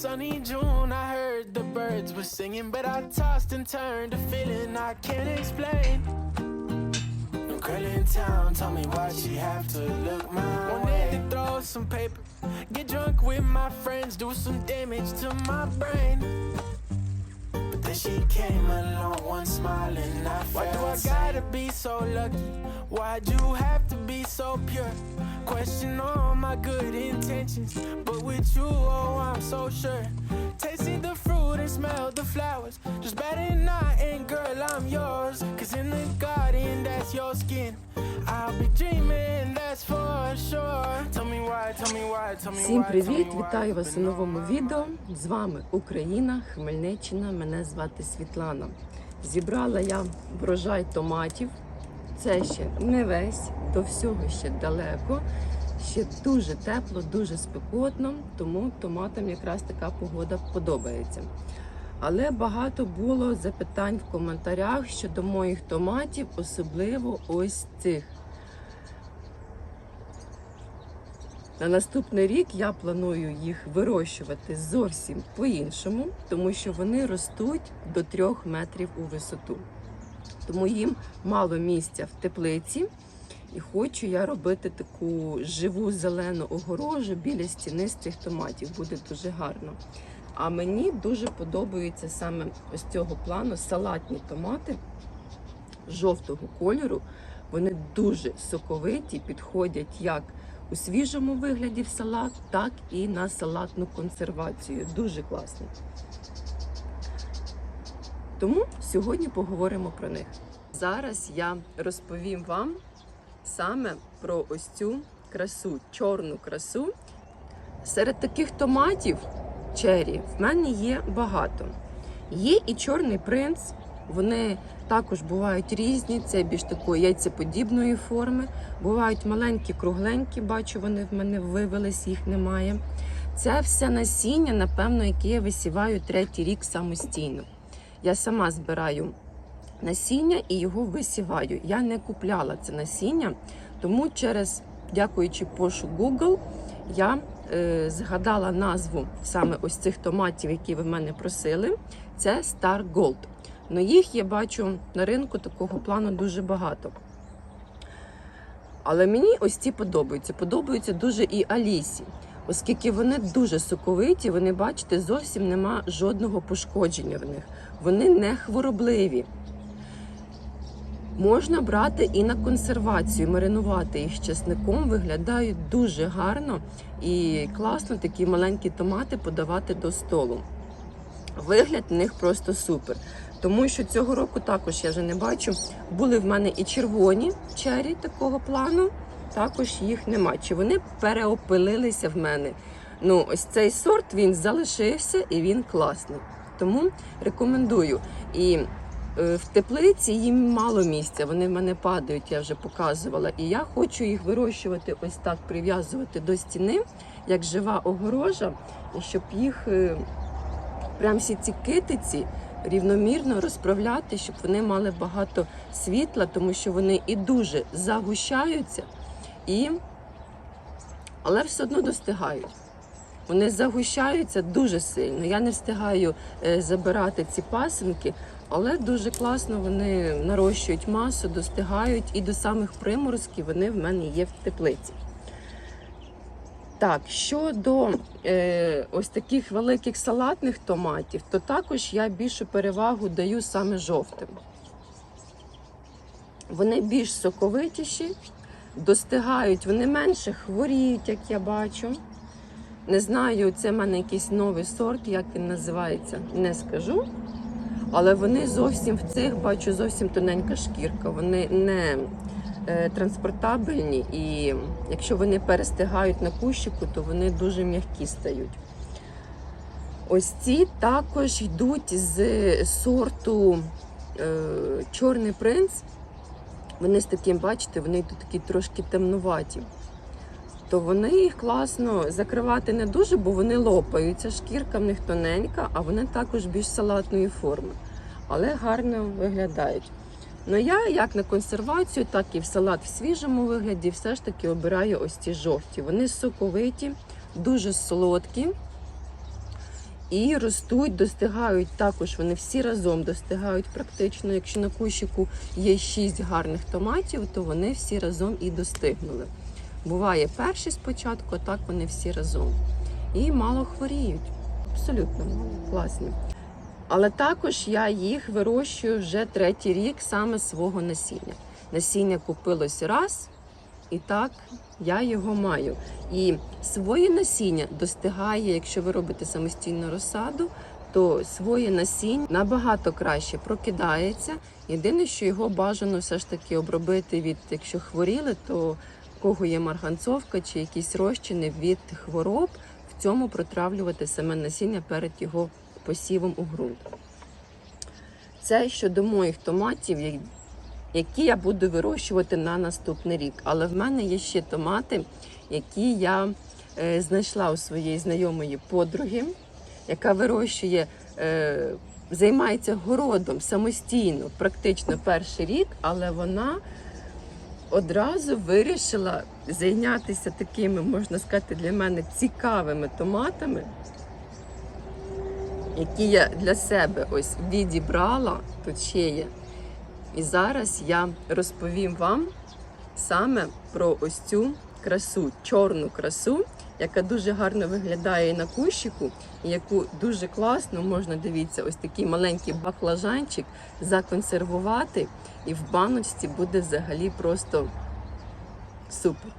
Sunny June, I heard the birds were singing, but I tossed and turned, a feeling I can't explain. No girl in town told me why she have to look my Wanted to throw some paper, get drunk with my friends, do some damage to my brain. Then she came along, one smiling, I Why do I gotta be so lucky? Why'd you have to be so pure? Question all my good intentions, but with you, oh, I'm so sure. Tasted the fruit and smelled the flowers. Just better not, and girl, I'm yours. Cause in the garden, that's your skin. I'll be dreaming, that's for sure. Всім привіт! Вітаю вас у новому відео. З вами Україна, Хмельниччина. Мене звати Світлана. Зібрала я врожай томатів. Це ще не весь, до всього ще далеко. Ще дуже тепло, дуже спекотно, тому томатам якраз така погода подобається. Але багато було запитань в коментарях щодо моїх томатів, особливо ось цих. На наступний рік я планую їх вирощувати зовсім по-іншому, тому що вони ростуть до 3 метрів у висоту. Тому їм мало місця в теплиці. І хочу я робити таку живу зелену огорожу біля стіни з цих томатів. Буде дуже гарно. А мені дуже подобаються саме ось цього плану салатні томати жовтого кольору. Вони дуже соковиті, підходять як у свіжому вигляді в салат, так і на салатну консервацію. Дуже класно. Тому сьогодні поговоримо про них. Зараз я розповім вам саме про ось цю красу, чорну красу. Серед таких томатів чері в мене є багато. Є і чорний принц, вони також бувають різні, це більш такої яйцеподібної форми. Бувають маленькі, кругленькі, бачу, вони в мене вивелись, їх немає. Це все насіння, напевно, яке я висіваю третій рік самостійно. Я сама збираю насіння і його висіваю. Я не купляла це насіння, тому через, дякуючи пошук Google, я е, згадала назву саме ось цих томатів, які ви в мене просили. Це Star Gold. Ну їх я бачу на ринку такого плану дуже багато. Але мені ось ці подобаються. Подобаються дуже і Алісі, оскільки вони дуже соковиті, вони, бачите, зовсім нема жодного пошкодження в них. Вони не хворобливі. Можна брати і на консервацію, маринувати їх з чесником, виглядають дуже гарно і класно такі маленькі томати подавати до столу. Вигляд в них просто супер. Тому що цього року також я вже не бачу. Були в мене і червоні чері такого плану, також їх нема. Чи вони переопилилися в мене? Ну, ось цей сорт він залишився і він класний. Тому рекомендую. І е, в теплиці їм мало місця, вони в мене падають, я вже показувала. І я хочу їх вирощувати ось так, прив'язувати до стіни, як жива огорожа, щоб їх е, прям всі ці китиці рівномірно розправляти, щоб вони мали багато світла, тому що вони і дуже загущаються, і... але все одно достигають. Вони загущаються дуже сильно. Я не встигаю е, забирати ці пасинки, але дуже класно вони нарощують масу, достигають і до самих приморозків вони в мене є в теплиці. Так, щодо е, ось таких великих салатних томатів, то також я більшу перевагу даю саме жовтим. Вони більш соковитіші, достигають, вони менше хворіють, як я бачу. Не знаю, це в мене якийсь новий сорт, як він називається, не скажу. Але вони зовсім в цих бачу зовсім тоненька шкірка. Вони не транспортабельні, і якщо вони перестигають на кущику, то вони дуже м'які стають. Ось ці також йдуть з сорту е, Чорний принц. Вони з таким, бачите, вони тут такі трошки темнуваті. То вони їх класно закривати не дуже, бо вони лопаються. Шкірка в них тоненька, а вони також більш салатної форми. Але гарно виглядають. Ну я як на консервацію, так і в салат в свіжому вигляді, все ж таки обираю ось ці жовті. Вони соковиті, дуже солодкі. І ростуть, достигають також. Вони всі разом достигають практично. Якщо на кущику є 6 гарних томатів, то вони всі разом і достигнули. Буває перші спочатку, а так вони всі разом. І мало хворіють. Абсолютно мало. Класні. Але також я їх вирощую вже третій рік саме свого насіння. Насіння купилось раз, і так я його маю. І своє насіння достигає, якщо ви робите самостійну розсаду, то своє насіння набагато краще прокидається. Єдине, що його бажано все ж таки обробити від, якщо хворіли, то в кого є марганцовка чи якісь розчини від хвороб, в цьому протравлювати саме насіння перед його посівом у ґрунт. Це щодо моїх томатів, які я буду вирощувати на наступний рік. Але в мене є ще томати, які я е, знайшла у своєї знайомої подруги, яка вирощує, е, займається городом самостійно, практично перший рік, але вона одразу вирішила зайнятися такими, можна сказати, для мене цікавими томатами, які я для себе ось відібрала. Тут ще є. І зараз я розповім вам саме про ось цю красу, чорну красу, яка дуже гарно виглядає на кущику, і яку дуже класно можна дивіться, ось такий маленький баклажанчик законсервувати, і в баночці буде взагалі просто супер.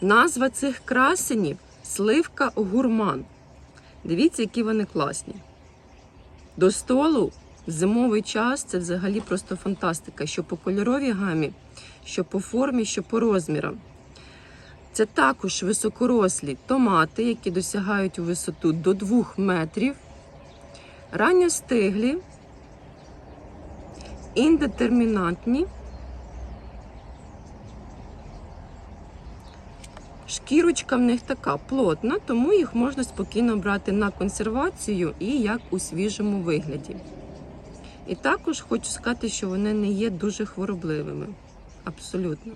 Назва цих красенів сливка гурман. Дивіться, які вони класні. До столу в зимовий час це взагалі просто фантастика, що по кольоровій гамі, що по формі, що по розмірам. Це також високорослі томати, які досягають у висоту до 2 метрів, ранньостиглі, індетермінантні. Шкірочка в них така плотна, тому їх можна спокійно брати на консервацію і як у свіжому вигляді. І також хочу сказати, що вони не є дуже хворобливими. Абсолютно.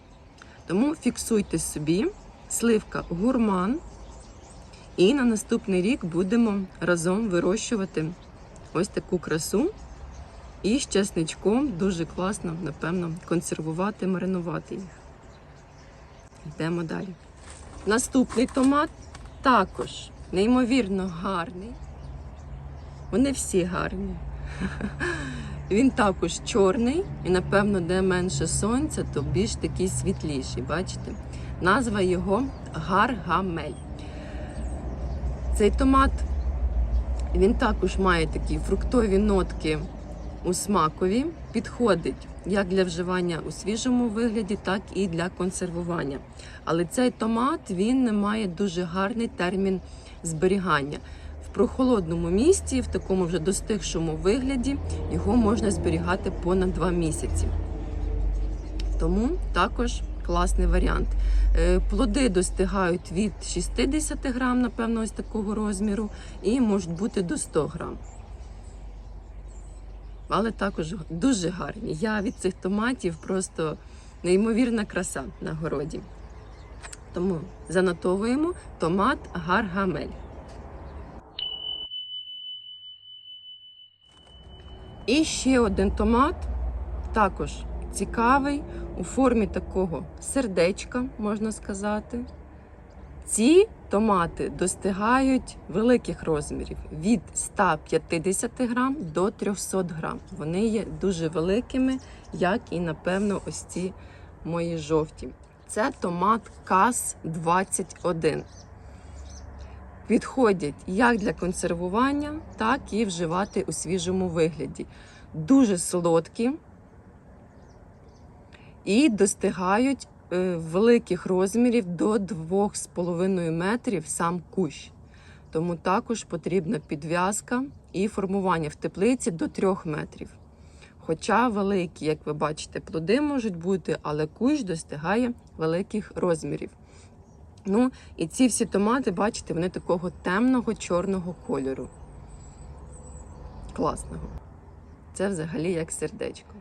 Тому фіксуйте собі сливка гурман. І на наступний рік будемо разом вирощувати ось таку красу. І з чесничком дуже класно, напевно, консервувати, маринувати їх. Йдемо далі. Наступний томат також неймовірно гарний. Вони всі гарні. Він також чорний і, напевно, де менше сонця, то більш такий світліший. Бачите? Назва його гаргамель. Цей томат він також має такі фруктові нотки у смакові, підходить як для вживання у свіжому вигляді, так і для консервування. Але цей томат він має дуже гарний термін зберігання. В прохолодному місці, в такому вже достигшому вигляді, його можна зберігати понад 2 місяці. Тому також класний варіант. Е, Плоди достигають від 60 грам, напевно, ось такого розміру, і можуть бути до 100 грам. Але також дуже гарні. Я від цих томатів просто неймовірна краса на городі. Тому занотовуємо томат гаргамель. І ще один томат, також цікавий, у формі такого сердечка, можна сказати. Ці томати достигають великих розмірів від 150 грам до 300 грам. Вони є дуже великими, як і, напевно, ось ці мої жовті. Це томат КАС 21. Підходять як для консервування, так і вживати у свіжому вигляді. Дуже солодкі і достигають великих розмірів до 2,5 метрів сам кущ. Тому також потрібна підв'язка і формування в теплиці до 3 метрів. Хоча великі, як ви бачите, плоди можуть бути, але кущ достигає великих розмірів. Ну, і ці всі томати, бачите, вони такого темного чорного кольору. Класного. Це взагалі як сердечко.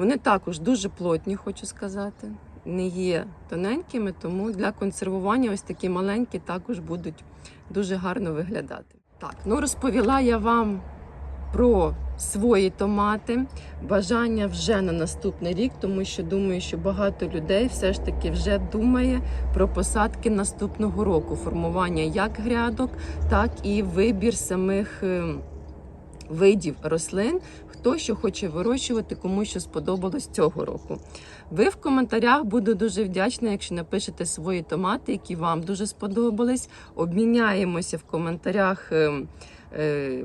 Вони також дуже плотні, хочу сказати. не є тоненькими, тому для консервування ось такі маленькі також будуть дуже гарно виглядати. Так, ну розповіла я вам про свої томати, бажання вже на наступний рік, тому що думаю, що багато людей все ж таки вже думає про посадки наступного року, формування як грядок, так і вибір самих е, видів рослин, хто що хоче вирощувати, кому що сподобалось цього року. Ви в коментарях буду дуже вдячна, якщо напишете свої томати, які вам дуже сподобались. Обміняємося в коментарях. е, е,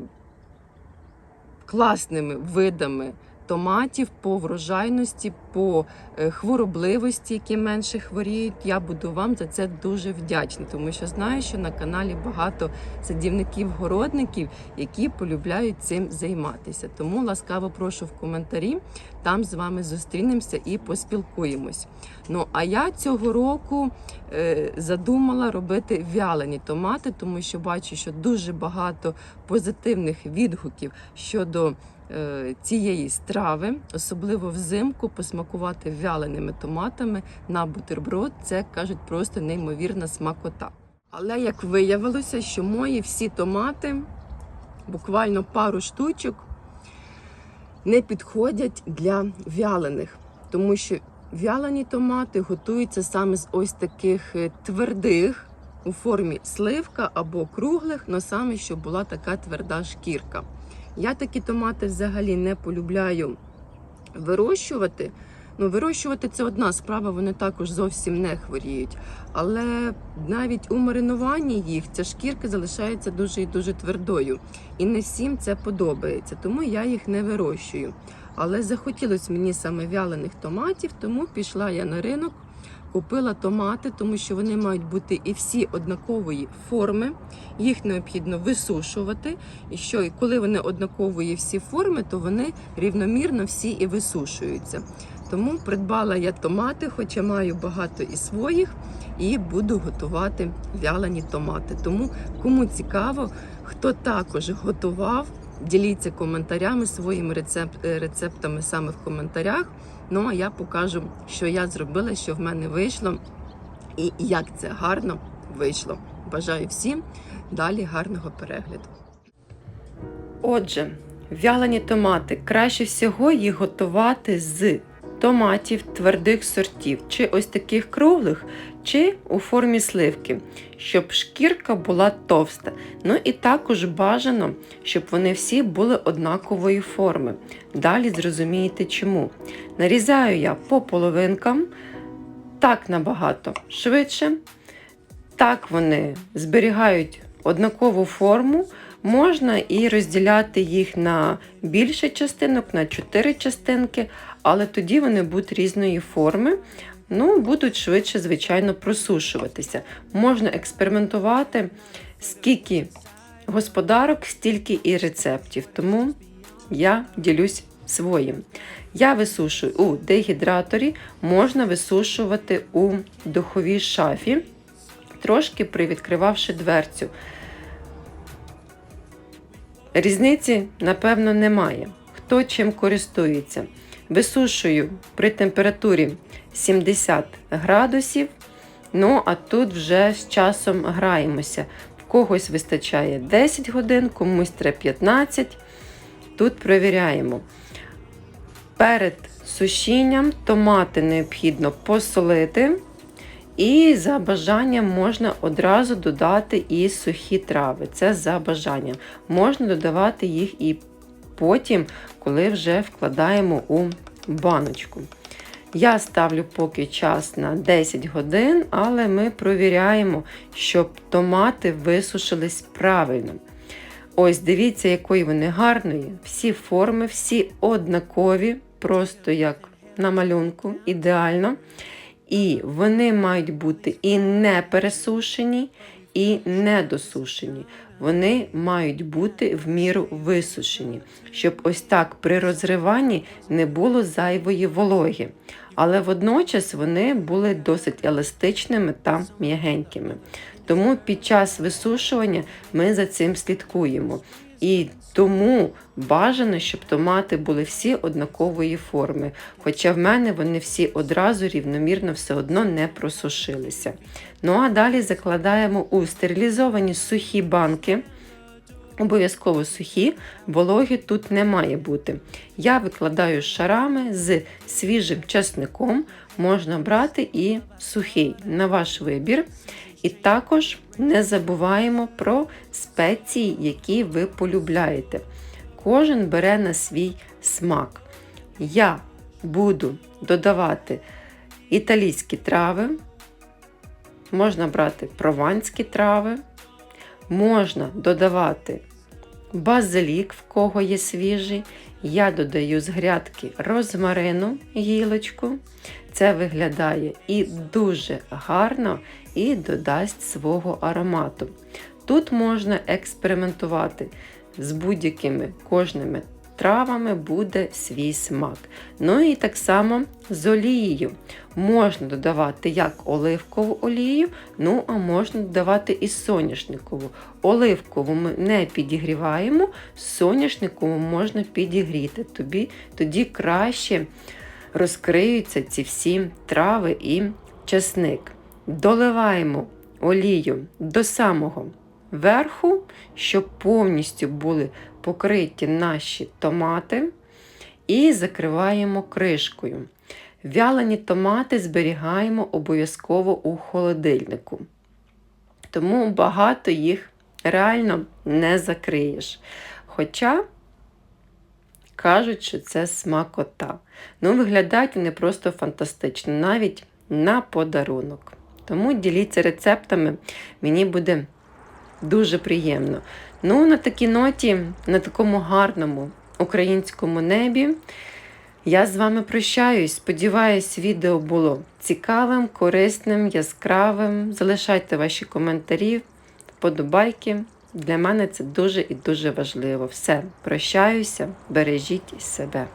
класними видами томатів по врожайності, по е, хворобливості, які менше хворіють. Я буду вам за це дуже вдячна, тому що знаю, що на каналі багато садівників-городників, які полюбляють цим займатися. Тому ласкаво прошу в коментарі. Там з вами зустрінемося і поспілкуємось. Ну а я цього року е, задумала робити вялені томати, тому що бачу, що дуже багато позитивних відгуків щодо цієї страви, особливо взимку, посмакувати вяленими томатами на бутерброд. Це кажуть просто неймовірна смакота. Але як виявилося, що мої всі томати, буквально пару штучок, не підходять для вялених, тому що вялені томати готуються саме з ось таких е, твердих у формі сливка або круглих, але саме щоб була така тверда шкірка. Я такі томати взагалі не полюбляю вирощувати. Ну, вирощувати це одна справа, вони також зовсім не хворіють. Але навіть у маринуванні їх ця шкірка залишається дуже і дуже твердою. І не всім це подобається, тому я їх не вирощую. Але захотілося мені саме вялених томатів, тому пішла я на ринок, купила томати, тому що вони мають бути і всі однакової форми. Їх необхідно висушувати. І що і коли вони однакової всі форми, то вони рівномірно всі і висушуються. Тому придбала я томати, хоча маю багато і своїх, і буду готувати вялені томати. Тому кому цікаво, хто також готував, діліться коментарями своїми рецепт, е, рецептами саме в коментарях. Ну а я покажу, що я зробила, що в мене вийшло, і як це гарно вийшло. Бажаю всім далі гарного перегляду. Отже, вялені томати краще всього їх готувати з томатів твердих сортів, чи ось таких круглих, чи у формі сливки, щоб шкірка була товста. Ну і також бажано, щоб вони всі були однакової форми. Далі зрозумієте чому. Нарізаю я по половинкам, так набагато швидше. Так вони зберігають однакову форму. Можна і розділяти їх на більше частинок, на 4 частинки, але тоді вони будуть різної форми. Ну, будуть швидше, звичайно, просушуватися. Можна експериментувати, скільки господарок, стільки і рецептів. Тому я ділюсь своїм. Я висушую у дегідраторі, можна висушувати у духовій шафі, трошки привідкривавши дверцю. Різниці, напевно, немає. Хто чим користується. Висушую при температурі 70 градусів. Ну, а тут вже з часом граємося. В когось вистачає 10 годин, комусь треба 15. Тут перевіряємо. Перед сушінням томати необхідно посолити. І за бажанням можна одразу додати і сухі трави. Це за бажанням. Можна додавати їх і потім, коли вже вкладаємо у баночку. Я ставлю поки час на 10 годин, але ми провіряємо, щоб томати висушились правильно. Ось дивіться, якої вони гарної. Всі форми, всі однакові, просто як на малюнку, ідеально. І вони мають бути і не пересушені, і недосушені. Вони мають бути в міру висушені, щоб ось так при розриванні не було зайвої вологи. Але водночас вони були досить еластичними та м'ягенькими. Тому під час висушування ми за цим слідкуємо. І тому бажано, щоб томати були всі однакової форми. Хоча в мене вони всі одразу рівномірно все одно не просушилися. Ну а далі закладаємо у стерилізовані сухі банки. Обов'язково сухі, вологі тут не має бути. Я викладаю шарами з свіжим часником, можна брати і сухий на ваш вибір. І також не забуваємо про спеції, які ви полюбляєте. Кожен бере на свій смак. Я буду додавати італійські трави, можна брати прованські трави, можна додавати базилік, в кого є свіжий. Я додаю з грядки розмарину гілочку. Це виглядає і дуже гарно, і додасть свого аромату. Тут можна експериментувати з будь-якими кожними травами буде свій смак. Ну і так само з олією. Можна додавати як оливкову олію, ну а можна додавати і соняшникову. Оливкову ми не підігріваємо, соняшникову можна підігріти. Тобі тоді краще розкриються ці всі трави і часник. Доливаємо олію до самого верху, щоб повністю були покриті наші томати, і закриваємо кришкою. Вялені томати зберігаємо обов'язково у холодильнику. Тому багато їх реально не закриєш. Хоча кажуть, що це смакота. Ну, виглядають вони просто фантастично, навіть на подарунок. Тому діліться рецептами, мені буде дуже приємно. Ну, на такій ноті, на такому гарному українському небі. Я з вами прощаюсь. Сподіваюсь, відео було цікавим, корисним, яскравим. Залишайте ваші коментарі, вподобайки. Для мене це дуже і дуже важливо. Все, прощаюся, бережіть себе.